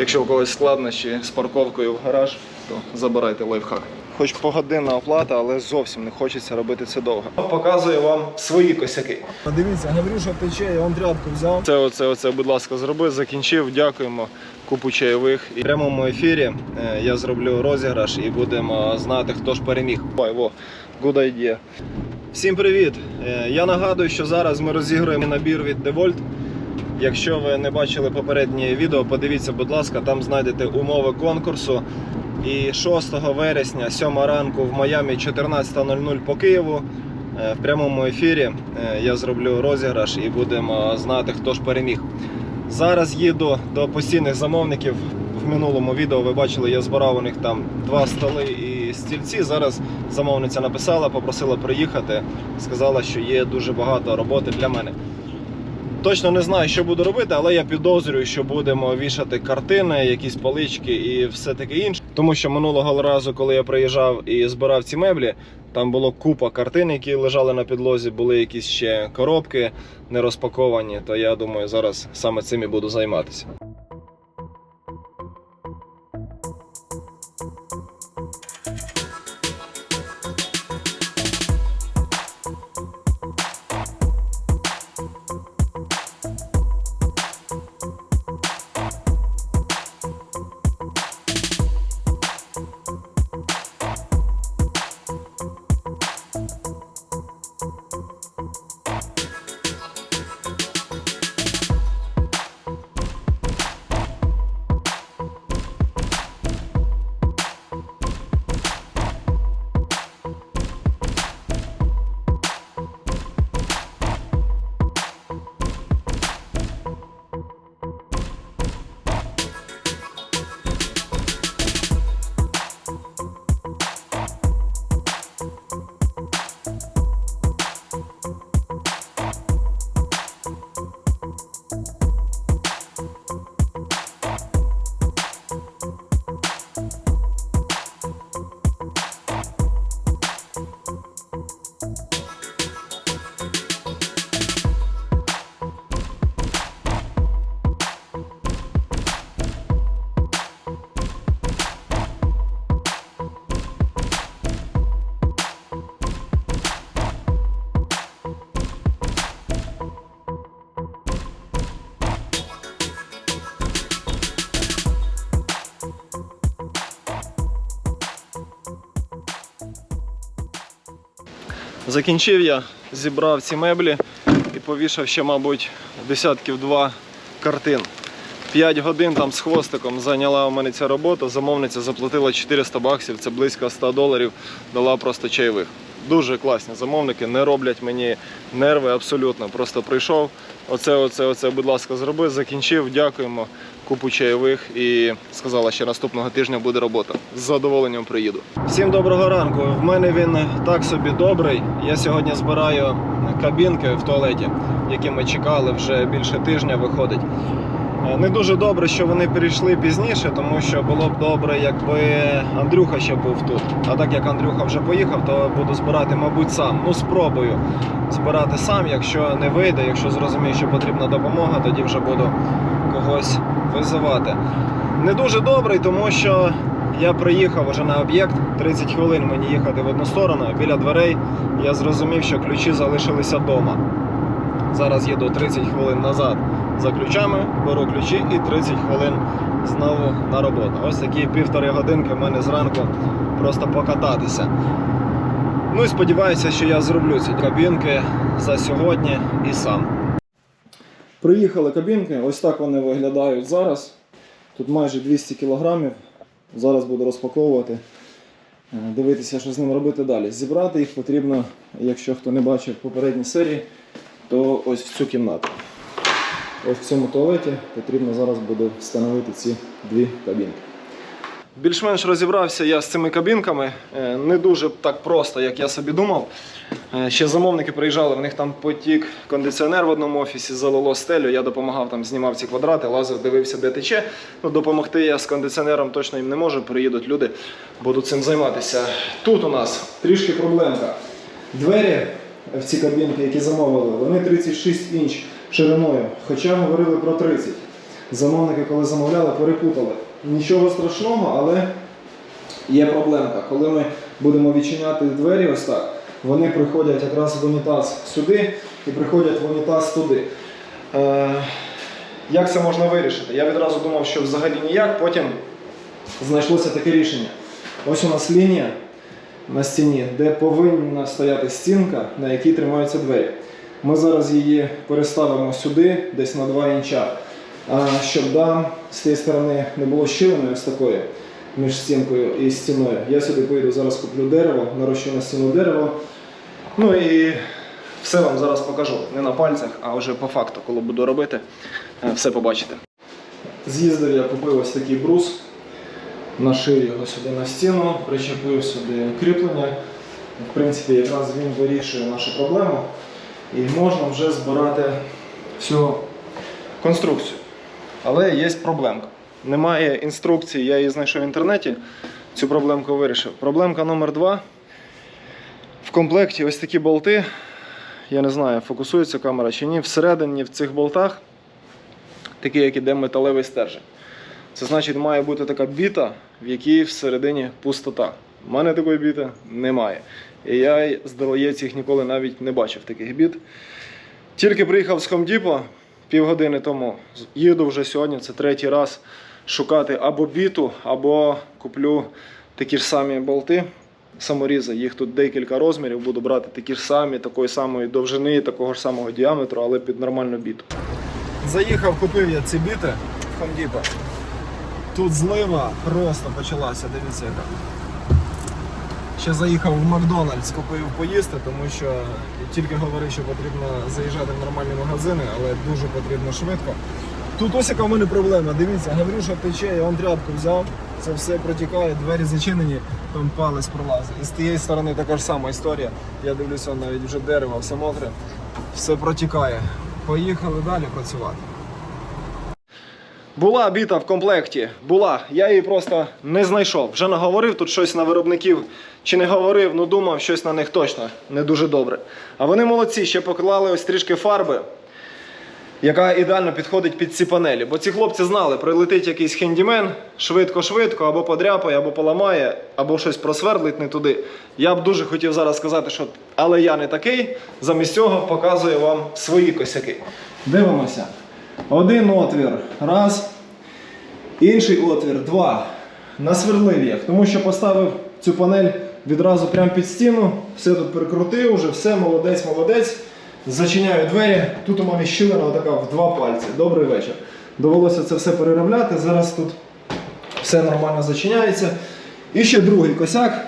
Якщо у когось складнощі з парковкою в гараж, то забирайте лайфхак. Хоч погодинна оплата, але зовсім не хочеться робити це довго. Показую вам свої косяки. Подивіться, говорю, що тече, я вам тряпку взяв. Це оце, оце, будь ласка, зроби. Закінчив. Дякуємо. Купу чайових. І в прямому ефірі е, я зроблю розіграш і будемо знати, хто ж переміг. Ой, во, good idea. Всім привіт! Е, Я нагадую, що зараз ми розігруємо набір від DeWalt. Якщо ви не бачили попереднє відео, подивіться, будь ласка, там знайдете умови конкурсу. І 6 вересня, 7 ранку в Майамі 14.00 по Києву. е, В прямому ефірі е, я зроблю розіграш і будемо знати, хто ж переміг. Зараз їду до постійних замовників. В минулому відео ви бачили, я збирав у них там два столи і стільці. Зараз замовниця написала, попросила приїхати. Сказала, що є дуже багато роботи для мене. Точно не знаю, що буду робити, але я підозрюю, що будемо вішати картини, якісь палички і все таке інше. Тому що минулого разу, коли я приїжджав і збирав ці меблі, там було купа картин, які лежали на підлозі, були якісь ще коробки не розпаковані. То я думаю, зараз саме цим і буду займатися. Закінчив я, зібрав ці меблі і повішав ще, мабуть, десятків два картин. 5 годин там з хвостиком зайняла у мене ця робота. Замовниця заплатила 400 баксів, це близько 100 доларів, дала просто чайових. Дуже класні замовники, не роблять мені нерви абсолютно. Просто прийшов, оце, оце, оце, будь ласка, зроби, закінчив, дякуємо, купу чайових і сказала, що наступного тижня буде робота. З задоволенням приїду. Всім доброго ранку. В мене він так собі добрий. Я сьогодні збираю кабінки в туалеті, які ми чекали вже більше тижня. Виходить. Е, Не дуже добре, що вони перейшли пізніше, тому що було б добре, якби Андрюха ще був тут. А так як Андрюха вже поїхав, то буду збирати, мабуть, сам. Ну, спробую збирати сам. Якщо не вийде, якщо зрозумію, що потрібна допомога, тоді вже буду когось визивати. Не дуже добрий, тому що я приїхав уже на об'єкт. 30 хвилин мені їхати в одну сторону. Біля дверей я зрозумів, що ключі залишилися вдома. Зараз їду 30 хвилин назад за ключами, беру ключі і 30 хвилин знову на роботу. Ось такі півтори годинки в мене зранку просто покататися. Ну і сподіваюся, що я зроблю ці кабінки за сьогодні і сам. Приїхали кабінки, ось так вони виглядають зараз. Тут майже 200 кілограмів. Зараз буду розпаковувати, е, дивитися, що з ним робити далі. Зібрати їх потрібно, якщо хто не бачив попередні серії, то ось в цю кімнату. Ось в цьому туалеті потрібно зараз буде встановити ці дві кабінки. Більш-менш розібрався я з цими кабінками. Е, Не дуже так просто, як я собі думав. Е, Ще замовники приїжджали, в них там потік кондиціонер в одному офісі, залило стелю. Я допомагав там, знімав ці квадрати, лазив, дивився, де тече. Ну, допомогти я з кондиціонером точно їм не можу. Приїдуть люди, буду цим займатися. Тут у нас трішки проблемка. Двері в ці кабінки, які замовили, вони 36 інч шириною, хоча говорили про 30. Замовники, коли замовляли, перепутали. Нічого страшного, але є проблемка. Коли ми будемо відчиняти двері ось так, вони приходять якраз в унітаз сюди і приходять в унітаз туди. Е, як це можна вирішити? Я відразу думав, що взагалі ніяк, потім знайшлося таке рішення. Ось у нас лінія на стіні, де повинна стояти стінка, на якій тримаються двері. Ми зараз її переставимо сюди, десь на 2 інча, щоб да, з цієї сторони не було щілини ось такої між стінкою і стіною. Я сюди поїду, зараз куплю дерево, нарощу на стіну дерево. Ну і все вам зараз покажу. Не на пальцях, а вже по факту, коли буду робити, е, все побачите. З'їздив я купив ось такий брус, нашив його сюди на стіну, причепив сюди кріплення. В принципі, якраз він вирішує нашу проблему. І можна вже збирати всю конструкцію. Але є проблемка. Немає інструкції, я її знайшов в інтернеті. Цю проблемку вирішив. Проблемка номер два. В комплекті ось такі болти. Я не знаю, фокусується камера чи ні. Всередині в цих болтах такі, як іде металевий стержень. Це значить, має бути така біта, в якій всередині пустота. У мене такої біти немає. І я, здається, їх ніколи навіть не бачив таких біт. Тільки приїхав з Depot півгодини тому. Їду вже сьогодні, це третій раз шукати або біту, або куплю такі ж самі болти. Саморізи, їх тут декілька розмірів, буду брати такі ж самі, такої самої довжини, такого ж самого діаметру, але під нормальну біту. Заїхав, купив я ці біти в Depot. Тут злива просто почалася, дивіться яка. Ще заїхав в Макдональдс, купив поїсти, тому що тільки говорив, що потрібно заїжджати в нормальні магазини, але дуже потрібно швидко. Тут ось яка в мене проблема. Дивіться, Гаврюша тече, я вам тряпку взяв, це все протікає, двері зачинені, там палець пролазить. І з тієї сторони така ж сама історія. Я дивлюся, навіть вже дерево, все мокре, все протікає. Поїхали далі працювати. Була біта в комплекті, була. Я її просто не знайшов. Вже наговорив тут щось на виробників. Чи не говорив, ну думав, щось на них точно не дуже добре. А вони молодці, ще поклали ось трішки фарби, яка ідеально підходить під ці панелі. Бо ці хлопці знали, прилетить якийсь хендімен, швидко-швидко, або подряпає, або поламає, або щось просвердлить не туди. Я б дуже хотів зараз сказати, що але я не такий. Замість цього показую вам свої косяки. Дивимося. Один отвір. Раз. Інший отвір. Два. Насверлив їх, тому що поставив цю панель відразу прямо під стіну. Все тут прикрутив, уже все, молодець, молодець. Зачиняю двері. Тут у мене щілина отака в два пальці. Добрий вечір. Довелося це все переробляти. Зараз тут все нормально зачиняється. І ще другий косяк.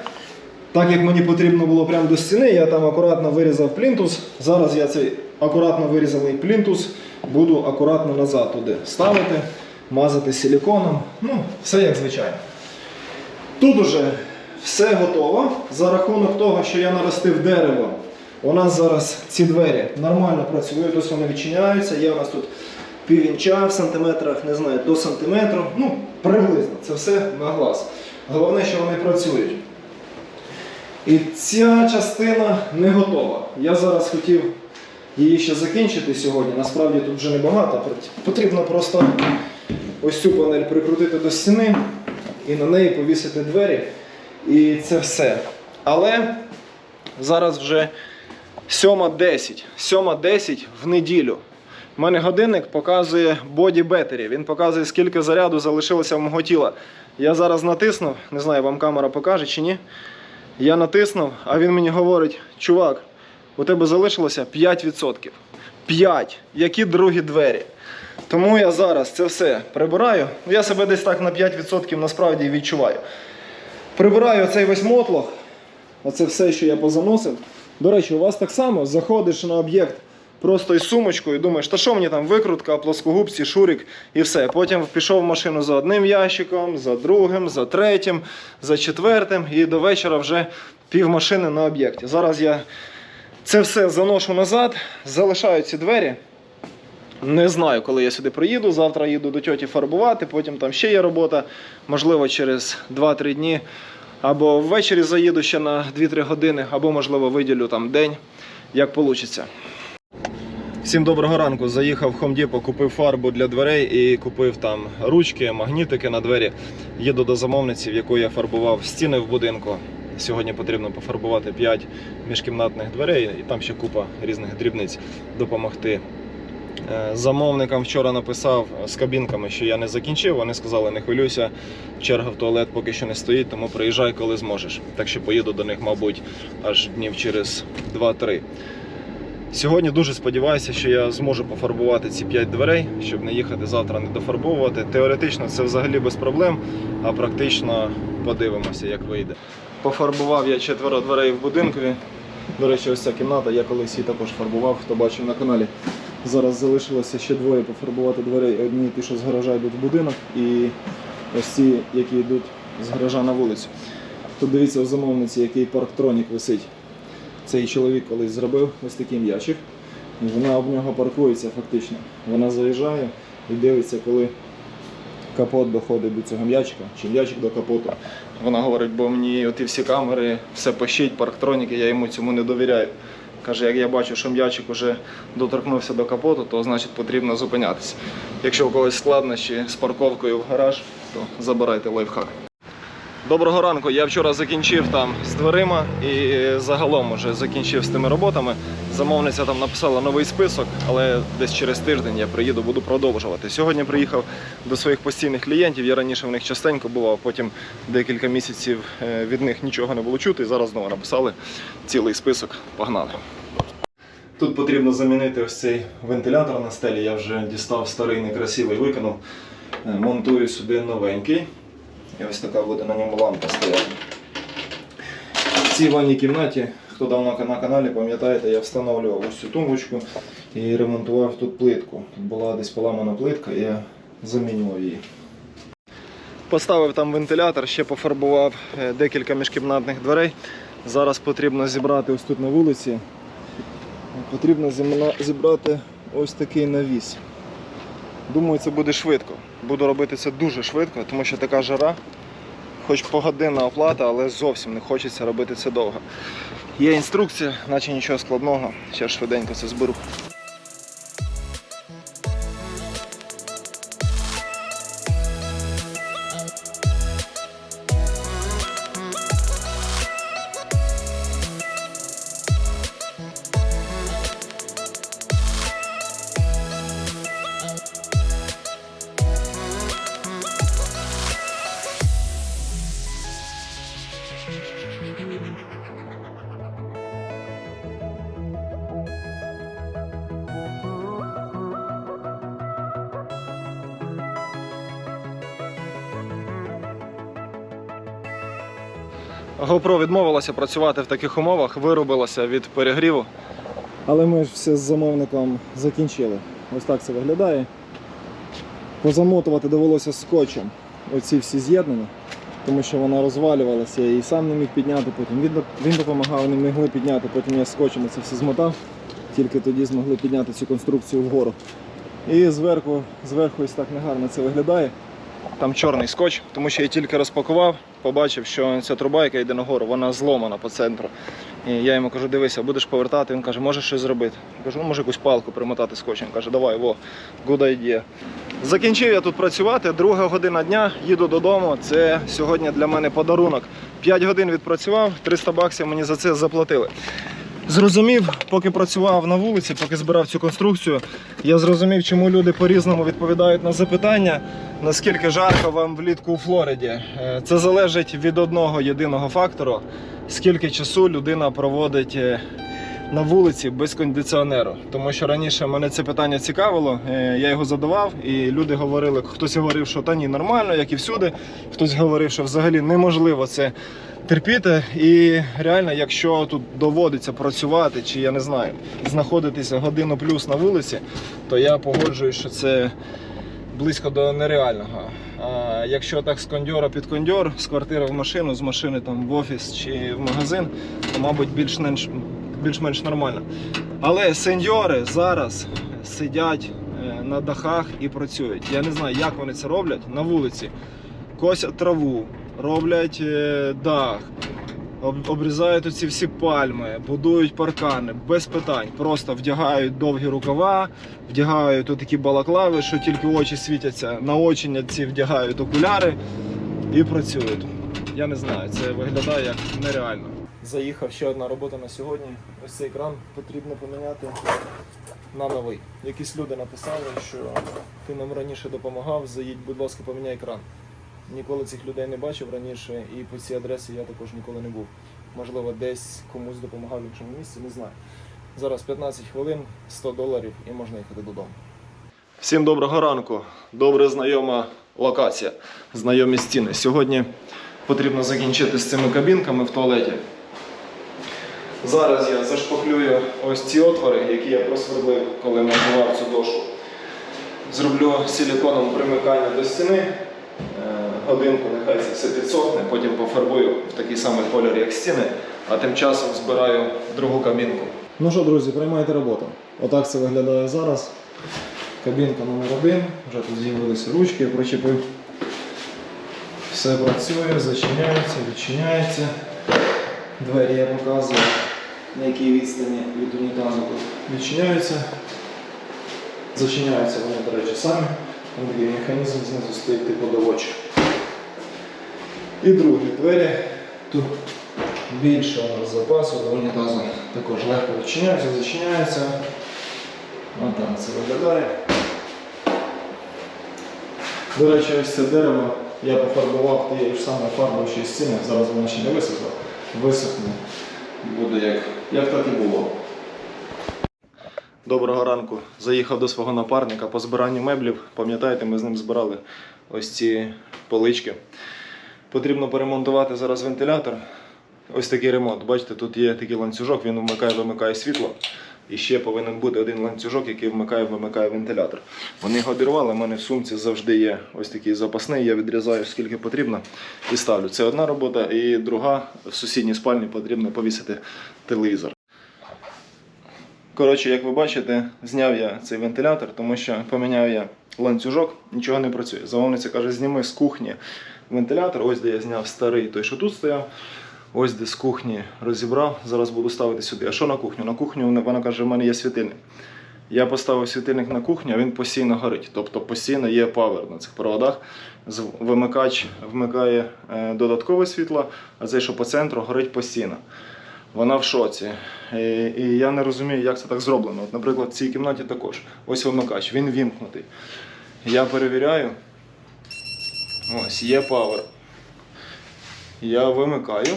Так як мені потрібно було прямо до стіни, я там акуратно вирізав плінтус. Зараз я цей акуратно вирізаний плінтус буду акуратно назад туди ставити, мазати силіконом. Ну, все як звичайно. Тут уже все готово. За рахунок того, що я наростив дерево, у нас зараз ці двері нормально працюють, ось вони відчиняються. Є у нас тут півінча в сантиметрах, не знаю, до сантиметру. Ну, приблизно. Це все на глаз. Головне, що вони працюють. І ця частина не готова. Я зараз хотів її ще закінчити сьогодні. Насправді тут вже небагато. Потрібно просто ось цю панель прикрутити до стіни і на неї повісити двері. І це все. Але зараз вже 7.10. 7.10 в неділю. У мене годинник показує боді бетері. Він показує, скільки заряду залишилося в мого тіла. Я зараз натиснув, не знаю, вам камера покаже чи ні. Я натиснув, а він мені говорить: чувак, у тебе залишилося 5%. 5. Які другі двері? Тому я зараз це все прибираю. Ну, Я себе десь так на 5% насправді відчуваю. Прибираю цей весь мотлох. Оце все, що я позаносив. До речі, у вас так само заходиш на об'єкт просто із сумочкою і думаєш, та що мені там викрутка, плоскогубці, шурик і все. Потім пішов в машину за одним ящиком, за другим, за третім, за четвертим, і до вечора вже пів машини на об'єкті. Зараз я це все заношу назад, залишаю ці двері. Не знаю, коли я сюди приїду. Завтра їду до тьоті фарбувати, потім там ще є робота. Можливо, через 2-3 дні. Або ввечері заїду ще на 2-3 години, або, можливо, виділю там день, як вийде. Всім доброго ранку. Заїхав в Depot, купив фарбу для дверей і купив там ручки, магнітики на двері. Їду до замовниці, в яку я фарбував стіни в будинку. Сьогодні потрібно пофарбувати 5 міжкімнатних дверей і там ще купа різних дрібниць допомогти. Е, Замовникам вчора написав з кабінками, що я не закінчив. Вони сказали, не хвилюйся, черга в туалет поки що не стоїть, тому приїжджай, коли зможеш. Так що поїду до них, мабуть, аж днів через 2-3. Сьогодні дуже сподіваюся, що я зможу пофарбувати ці 5 дверей, щоб не їхати завтра не дофарбовувати. Теоретично це взагалі без проблем, а практично подивимося, як вийде. Пофарбував я четверо дверей в будинкові. До речі, ось ця кімната, я колись її також фарбував, хто бачив на каналі. Зараз залишилося ще двоє пофарбувати дверей. Одні ті, що з гаража йдуть в будинок, і ось ці, які йдуть з гаража на вулицю. Тут дивіться у замовниці, який парктронік висить. Цей чоловік колись зробив ось такий м'ячик. Вона об нього паркується фактично. Вона заїжджає і дивиться, коли капот доходить до цього м'ячика, чи м'ячик до капоту. Вона говорить, бо мені оті всі камери, все пощить, парктроніки, я йому цьому не довіряю. Каже, як я бачу, що м'ячик вже доторкнувся до капоту, то значить потрібно зупинятися. Якщо у когось складнощі з парковкою в гараж, то забирайте лайфхак. Доброго ранку. Я вчора закінчив там з дверима і загалом уже закінчив з тими роботами. Замовниця там написала новий список, але десь через тиждень я приїду, буду продовжувати. Сьогодні приїхав до своїх постійних клієнтів. Я раніше в них частенько бував, потім декілька місяців е, від них нічого не було чути. І зараз знову написали цілий список. Погнали. Тут потрібно замінити ось цей вентилятор на стелі. Я вже дістав старий некрасивий, викинув. Е, Монтую сюди новенький. І ось така буде на ньому лампа стояти. В цій ванній кімнаті, хто давно на каналі, пам'ятаєте, я встановлював ось цю тумбочку і ремонтував тут плитку. Тут була десь поламана плитка, і я замінював її. Поставив там вентилятор, ще пофарбував е, декілька міжкімнатних дверей. Зараз потрібно зібрати ось тут на вулиці. Потрібно зібрати ось такий навіс. Думаю, це буде швидко. Буду робити це дуже швидко, тому що така жара, хоч погодинна оплата, але зовсім не хочеться робити це довго. Є інструкція, наче нічого складного. Ще швиденько це зберу. Відмовилася працювати в таких умовах, виробилася від перегріву. Але ми ж все з замовником закінчили. Ось так це виглядає. Позамотувати довелося скотчем оці всі з'єднання, тому що вона розвалювалася, я її сам не міг підняти, потім він, допомагав, не могли підняти, потім я скотчем це все змотав, тільки тоді змогли підняти цю конструкцію вгору. І зверху, зверху ось так негарно це виглядає. Там чорний скотч, тому що я тільки розпакував, побачив, що ця труба, яка йде нагору, вона зломана по центру. І я йому кажу, дивися, будеш повертати. Він каже, можеш щось зробити. Я кажу, ну може якусь палку примотати скотчем. Каже, давай, во, good idea. Закінчив я тут працювати, друга година дня, їду додому. Це сьогодні для мене подарунок. 5 годин відпрацював, 300 баксів мені за це заплатили. Зрозумів, поки працював на вулиці, поки збирав цю конструкцію, я зрозумів, чому люди по-різному відповідають на запитання, наскільки жарко вам влітку у Флориді. Е, Це залежить від одного єдиного фактору, скільки часу людина проводить е, на вулиці без кондиціонеру. Тому що раніше мене це питання цікавило, е, я його задавав, і люди говорили, хтось говорив, що та ні, нормально, як і всюди. Хтось говорив, що взагалі неможливо це терпіти. І реально, якщо тут доводиться працювати, чи я не знаю, знаходитися годину плюс на вулиці, то я погоджуюсь, що це близько до нереального. А якщо так з кондьора під кондьор, з квартири в машину, з машини там в офіс чи в магазин, то мабуть більш-менш більш-менш нормально. Але сеньори зараз сидять е, на дахах і працюють. Я не знаю, як вони це роблять на вулиці. Косять траву, роблять е, дах, обрізають оці всі пальми, будують паркани без питань. Просто вдягають довгі рукава, вдягають такі балаклави, що тільки очі світяться, на очі ці вдягають окуляри і працюють. Я не знаю, це виглядає як нереально. Заїхав ще одна робота на сьогодні. Ось цей екран потрібно поміняти на новий. Якісь люди написали, що ти нам раніше допомагав, заїдь, будь ласка, поміняй екран. Ніколи цих людей не бачив раніше, і по цій адресі я також ніколи не був. Можливо, десь комусь допомагав в іншому місці, не знаю. Зараз 15 хвилин, 100 доларів і можна їхати додому. Всім доброго ранку. Добре знайома локація, знайомі стіни. Сьогодні потрібно закінчити з цими кабінками в туалеті. Зараз я зашпаклюю ось ці отвори, які я просвердлив, коли монтував цю дошку. Зроблю силіконом примикання до стіни. Е, Годинку нехай це все підсохне, потім пофарбую в такий самий колір, як стіни, а тим часом збираю другу кабінку. Ну що, друзі, приймайте роботу. Отак це виглядає зараз. Кабінка номер один. Вже тут з'явилися ручки, я причепив. Все працює, зачиняється, відчиняється. Двері я показую, на якій відстані від унітазу тут відчиняються. Зачиняються вони, до речі, самі. Там такий механізм знизу стоїть типу доводчик. І другі двері. Тут більше у нас запасу до унітазу. Також легко відчиняються, зачиняються. Отак це виглядає. До речі, ось це дерево я пофарбував тією ж самою фарбою, що і стіни. Зараз воно ще не висохло. Висохне. Буде як, як так і було. Доброго ранку. Заїхав до свого напарника по збиранню меблів. Пам'ятаєте, ми з ним збирали ось ці полички. Потрібно перемонтувати зараз вентилятор. Ось такий ремонт. Бачите, тут є такий ланцюжок, він вмикає, вимикає світло. І ще повинен бути один ланцюжок, який вмикає, вимикає вентилятор. Вони його дірвали, в мене в сумці завжди є ось такий запасний, я відрізаю скільки потрібно і ставлю. Це одна робота, і друга в сусідній спальні потрібно повісити телевізор. Коротше, як ви бачите, зняв я цей вентилятор, тому що поміняв я ланцюжок, нічого не працює. Замовниця каже, зніми з кухні вентилятор, ось де я зняв старий, той, що тут стояв. Ось де з кухні розібрав, зараз буду ставити сюди. А що на кухню? На кухню вона каже, в мене є світильник. Я поставив світильник на кухню, а він постійно горить. Тобто постійно є павер на цих проводах. Вимикач вмикає е, додаткове світло, а цей, що по центру, горить постійно. Вона в шоці. І я не розумію, як це так зроблено. От, наприклад, в цій кімнаті також. Ось вимикач, він вімкнутий. Я перевіряю. Ось, є павер. Я вимикаю.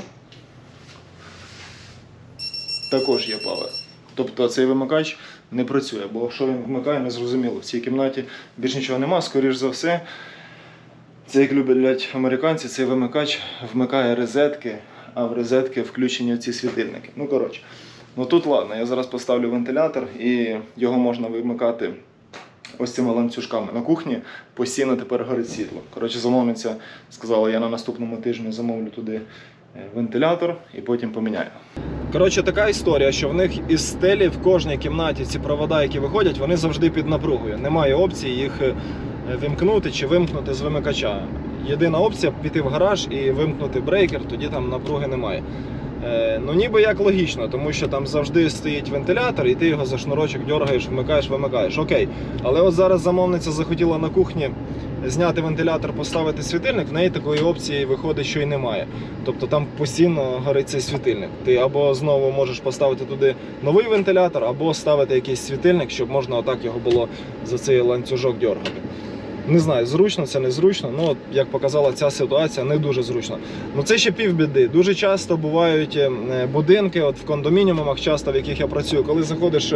Також є павер. Тобто цей вимикач не працює, бо що він вмикає, не зрозуміло. В цій кімнаті більш нічого нема, скоріш за все. Це як люблять американці, цей вимикач вмикає розетки, а в розетки включені ці світильники. Ну коротше. Ну тут ладно, я зараз поставлю вентилятор і його можна вимикати ось цими ланцюжками. На кухні постійно тепер горить світло. Коротше, замовниця сказала, я на наступному тижні замовлю туди вентилятор і потім поміняю. Коротше, така історія, що в них із стелі в кожній кімнаті ці провода, які виходять, вони завжди під напругою. Немає опції їх е, вимкнути чи вимкнути з вимикача. Єдина опція піти в гараж і вимкнути брейкер, тоді там напруги немає. Е, ну ніби як логічно, тому що там завжди стоїть вентилятор, і ти його за шнурочок дергаєш, вмикаєш, вимикаєш. Окей. Але от зараз замовниця захотіла на кухні зняти вентилятор, поставити світильник, в неї такої опції виходить, що й немає. Тобто там постійно горить цей світильник. Ти або знову можеш поставити туди новий вентилятор, або ставити якийсь світильник, щоб можна отак його було за цей ланцюжок дергати. Не знаю, зручно це незручно. Ну, як показала ця ситуація, не дуже зручно. Ну це ще півбіди. Дуже часто бувають е, будинки, от в кондомініумах, часто в яких я працюю, коли заходиш.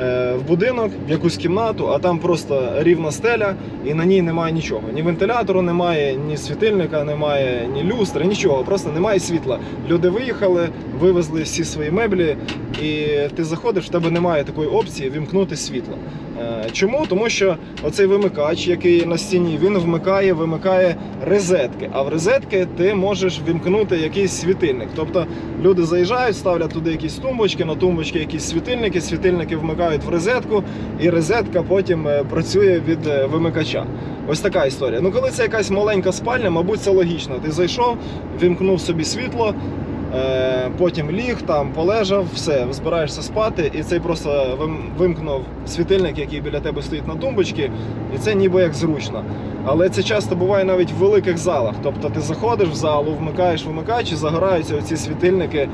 Е, В будинок, в якусь кімнату, а там просто рівна стеля, і на ній немає нічого. Ні вентилятору немає, ні світильника немає, ні люстри, нічого. Просто немає світла. Люди виїхали, вивезли всі свої меблі, і ти заходиш, в тебе немає такої опції вімкнути світло. Е, Чому? Тому що оцей вимикач, який на стіні, він вмикає, вимикає розетки. А в розетки ти можеш вімкнути якийсь світильник. Тобто люди заїжджають, ставлять туди якісь тумбочки, на тумбочки якісь світильники, світильники вмикають в розетку, і розетка потім е, працює від е, вимикача. Ось така історія. Ну, коли це якась маленька спальня, мабуть, це логічно. Ти зайшов, вімкнув собі світло. Е, потім ліг, там полежав, все, збираєшся спати, і цей просто вимкнув світильник, який біля тебе стоїть на тумбочці, і це ніби як зручно. Але це часто буває навіть в великих залах. Тобто ти заходиш в залу, вмикаєш вимикач і загораються оці світильники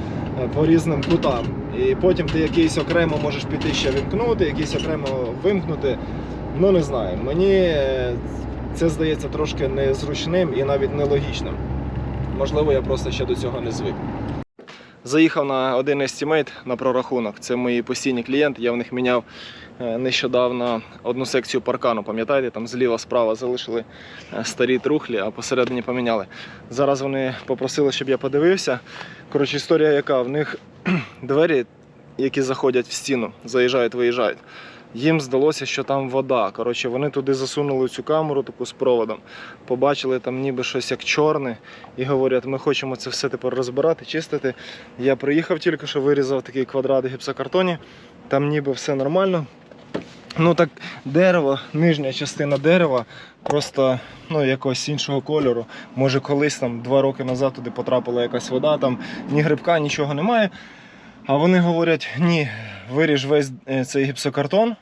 по різним кутам. І потім ти якийсь окремо можеш піти ще вимкнути, якийсь окремо вимкнути. Ну не знаю. Мені е, це здається трошки незручним і навіть нелогічним. Можливо, я просто ще до цього не звик. Заїхав на один естімейт на прорахунок. Це мої постійні клієнти. Я в них міняв нещодавно одну секцію паркану. Пам'ятаєте, там зліва справа залишили е, старі трухлі, а посередині поміняли. Зараз вони попросили, щоб я подивився. Коротше, історія яка? В них двері, які заходять в стіну, заїжджають, виїжджають. Їм здалося, що там вода. Коротше, вони туди засунули цю камеру таку з проводом, побачили там ніби щось як чорне, і говорять, ми хочемо це все тепер розбирати, чистити. Я приїхав тільки що вирізав такий квадрат гіпсокартоні, там ніби все нормально. Ну так, дерево, нижня частина дерева просто ну, якогось іншого кольору. Може, колись там два роки назад туди потрапила якась вода, там ні грибка, нічого немає. А вони говорять: ні, виріж весь е, цей гіпсокартон,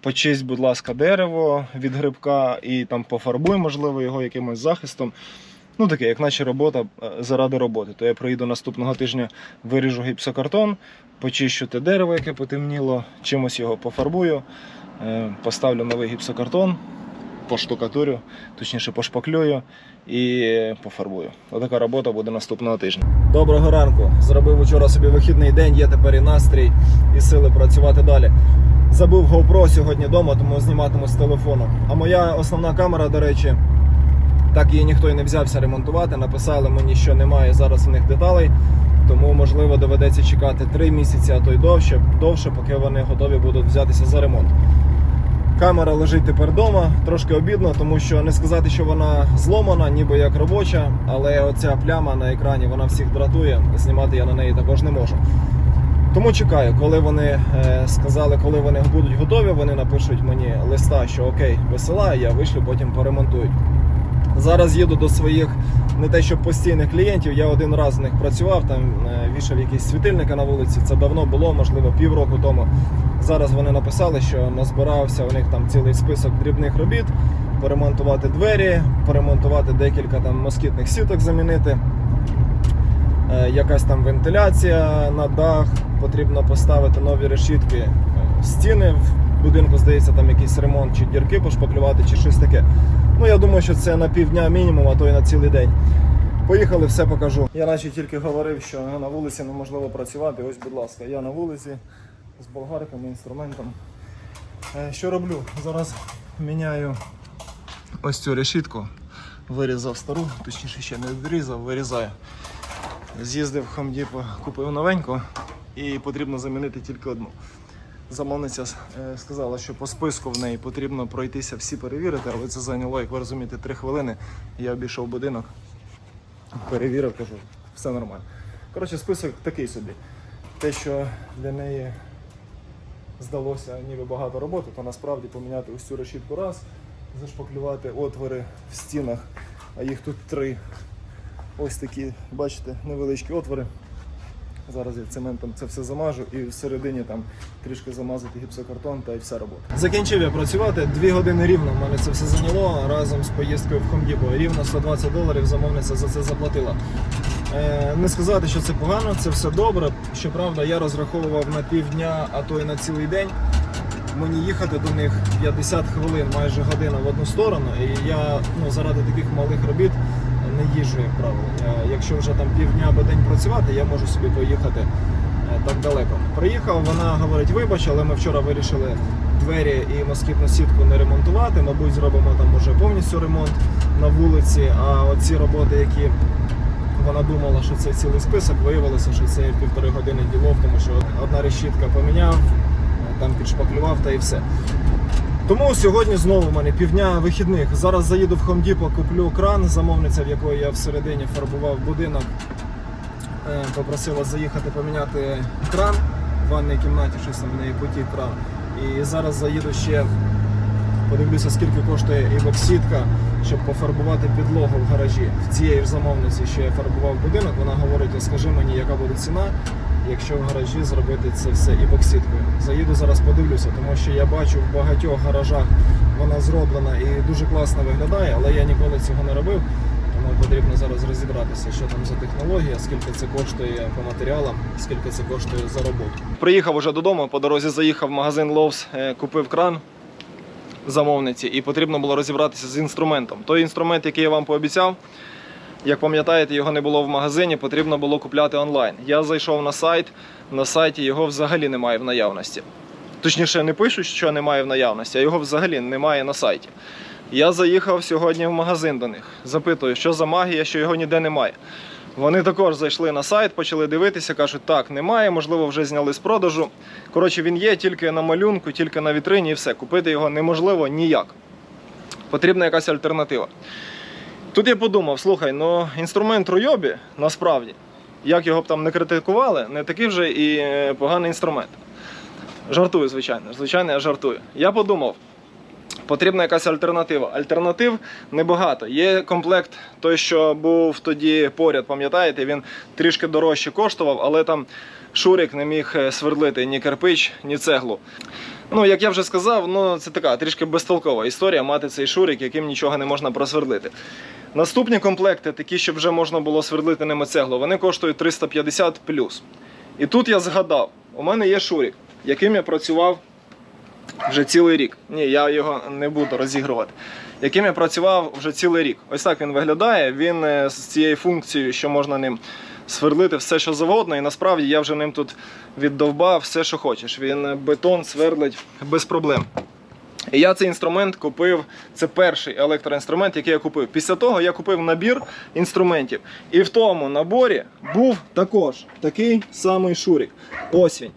почисть, будь ласка, дерево від грибка і там пофарбуй, можливо, його якимось захистом. Ну, таке, як наче робота е, заради роботи. То я приїду наступного тижня, виріжу гіпсокартон, почищу те дерево, яке потемніло, чимось його пофарбую, поставлю новий гіпсокартон, поштукатурю, точніше пошпаклюю і пофарбую. Отака робота буде наступного тижня. Доброго ранку. Зробив вчора собі вихідний день, є тепер і настрій, і сили працювати далі. Забув GoPro сьогодні вдома, тому зніматиму з телефону. А моя основна камера, до речі, так її ніхто і не взявся ремонтувати. Написали мені, що немає зараз у них деталей. Тому, можливо, доведеться чекати 3 місяці, а то й довше, довше, поки вони готові будуть взятися за ремонт. Камера лежить тепер вдома, трошки обідно, тому що не сказати, що вона зломана, ніби як робоча, але оця пляма на екрані вона всіх дратує. Знімати я на неї також не можу. Тому чекаю, коли вони е, сказали, коли вони будуть готові, вони напишуть мені листа, що окей, висилаю, я вишлю, потім поремонтують. Зараз їду до своїх не те, що постійних клієнтів. Я один раз з них працював, там е, вішав якісь світильники на вулиці. Це давно було, можливо, півроку тому. Зараз вони написали, що назбирався у них там цілий список дрібних робіт, поремонтувати двері, поремонтувати декілька там москітних сіток замінити. Е, Якась там вентиляція на дах, потрібно поставити нові решітки, е, стіни будинку, здається, там якийсь ремонт, чи дірки пошпаклювати, чи щось таке. Ну, я думаю, що це на півдня мінімум, а то й на цілий день. Поїхали, все покажу. Я наче тільки говорив, що на вулиці неможливо працювати. Ось, будь ласка, я на вулиці з болгарками, інструментом. Е, Що роблю? Зараз міняю ось цю решітку. Вирізав стару, точніше ще не відрізав, вирізаю. З'їздив в Home купив новеньку і потрібно замінити тільки одну. Замовниця е, сказала, що по списку в неї потрібно пройтися всі перевірити, але це зайняло, як ви розумієте, 3 хвилини. Я обійшов будинок, перевірив, кажу, все нормально. Коротше, список такий собі. Те, що для неї здалося ніби багато роботи, то насправді поміняти ось цю решітку раз, зашпаклювати отвори в стінах, а їх тут три. Ось такі, бачите, невеличкі отвори. Зараз я цементом це все замажу і всередині там трішки замазати гіпсокартон та й вся робота. Закінчив я працювати. Дві години рівно в мене це все зайняло разом з поїздкою в Depot. Рівно 120 доларів замовниця за це заплатила. Е, не сказати, що це погано, це все добре. Щоправда, я розраховував на півдня, а то й на цілий день. Мені їхати до них 50 хвилин, майже година в одну сторону. І я ну, заради таких малих робіт не їжджу, як правило. Якщо вже там півдня або день працювати, я можу собі поїхати е, так далеко. Приїхав, вона говорить, вибач, але ми вчора вирішили двері і москітну сітку не ремонтувати. Мабуть, зробимо там уже повністю ремонт на вулиці. А оці роботи, які вона думала, що це цілий список, виявилося, що це півтори години ділов, тому що одна решітка поміняв, е, там підшпаклював та і все. Тому сьогодні знову в мене півдня вихідних. Зараз заїду в Depot, куплю кран, замовниця, в якої я всередині фарбував будинок. е, Попросила заїхати поміняти кран в ванній кімнаті, щось там в неї потік кран. І зараз заїду ще, подивлюся, скільки коштує і боксітка, щоб пофарбувати підлогу в гаражі. В цієї ж замовниці, що я фарбував будинок, вона говорить: скажи мені, яка буде ціна, якщо в гаражі зробити це все іпоксидкою. Заїду зараз подивлюся, тому що я бачу в багатьох гаражах вона зроблена і дуже класно виглядає, але я ніколи цього не робив. Тому потрібно зараз розібратися, що там за технологія, скільки це коштує по матеріалам, скільки це коштує за роботу. Приїхав уже додому, по дорозі заїхав в магазин Lowe's, е, купив кран замовниці, і потрібно було розібратися з інструментом. Той інструмент, який я вам пообіцяв, як пам'ятаєте, його не було в магазині, потрібно було купляти онлайн. Я зайшов на сайт, на сайті його взагалі немає в наявності. Точніше, не пишуть, що немає в наявності, а його взагалі немає на сайті. Я заїхав сьогодні в магазин до них, запитую, що за магія, що його ніде немає. Вони також зайшли на сайт, почали дивитися, кажуть, так, немає, можливо, вже зняли з продажу. Коротше, він є тільки на малюнку, тільки на вітрині і все. Купити його неможливо ніяк. Потрібна якась альтернатива. Тут я подумав: слухай, ну інструмент Ройобі насправді, як його б там не критикували, не такий вже і е, поганий інструмент. Жартую, звичайно. Звичайно, я жартую. Я подумав, потрібна якась альтернатива. Альтернатив небагато. Є комплект, той, що був тоді поряд, пам'ятаєте, він трішки дорожче коштував, але там Шурик не міг е, свердлити ні кирпич, ні цеглу. Ну, як я вже сказав, ну це така трішки безтолкова історія мати цей шурик, яким нічого не можна просвердлити. Наступні комплекти, такі, щоб вже можна було свердлити ними цеглу, вони коштують 350 І тут я згадав, у мене є шурик, яким я працював вже цілий рік. Ні, я його не буду розігрувати. Яким я працював вже цілий рік. Ось так він виглядає. Він е, з цією функцією, що можна ним сверлити все, що завгодно. І насправді я вже ним тут віддовбав все, що хочеш. Він бетон сверлить без проблем. І я цей інструмент купив. Це перший електроінструмент, який я купив. Після того я купив набір інструментів. І в тому наборі був також такий самий шурик. Ось він.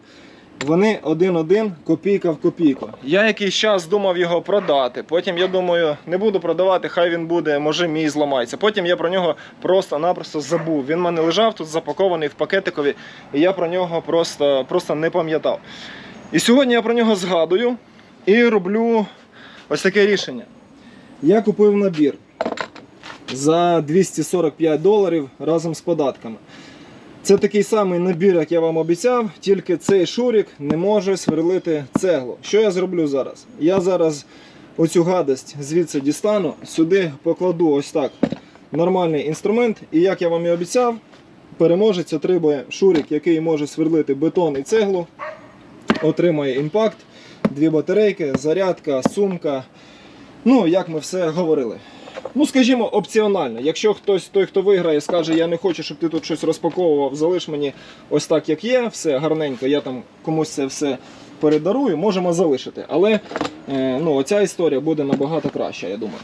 Вони один-один, копійка в копійку. Я якийсь час думав його продати. Потім я думаю, не буду продавати, хай він буде, може мій зламається. Потім я про нього просто-напросто забув. Він в мене лежав тут запакований в пакетикові, і я про нього просто, просто не пам'ятав. І сьогодні я про нього згадую і роблю ось таке рішення. Я купив набір за 245 доларів разом з податками. Це такий самий набір, як я вам обіцяв, тільки цей шурик не може сверлити цеглу. Що я зроблю зараз? Я зараз оцю гадость звідси дістану, сюди покладу ось так нормальний інструмент. І як я вам і обіцяв, переможець отримує шурик, який може сверлити бетон і цеглу, отримає імпакт, дві батарейки, зарядка, сумка. Ну, як ми все говорили. Ну, скажімо, опціонально. Якщо хтось, той, хто виграє, скаже, я не хочу, щоб ти тут щось розпаковував, залиш мені ось так, як є, все гарненько, я там комусь це все передарую, можемо залишити. Але е, ну, оця історія буде набагато краща, я думаю.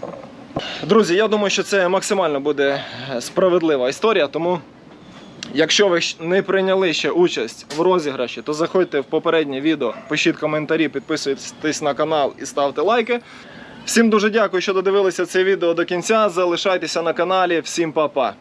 Друзі, я думаю, що це максимально буде справедлива історія, тому. Якщо ви не прийняли ще участь в розіграші, то заходьте в попереднє відео, пишіть коментарі, підписуйтесь на канал і ставте лайки. Всім дуже дякую, що додивилися це відео до кінця. Залишайтеся на каналі. Всім па-па.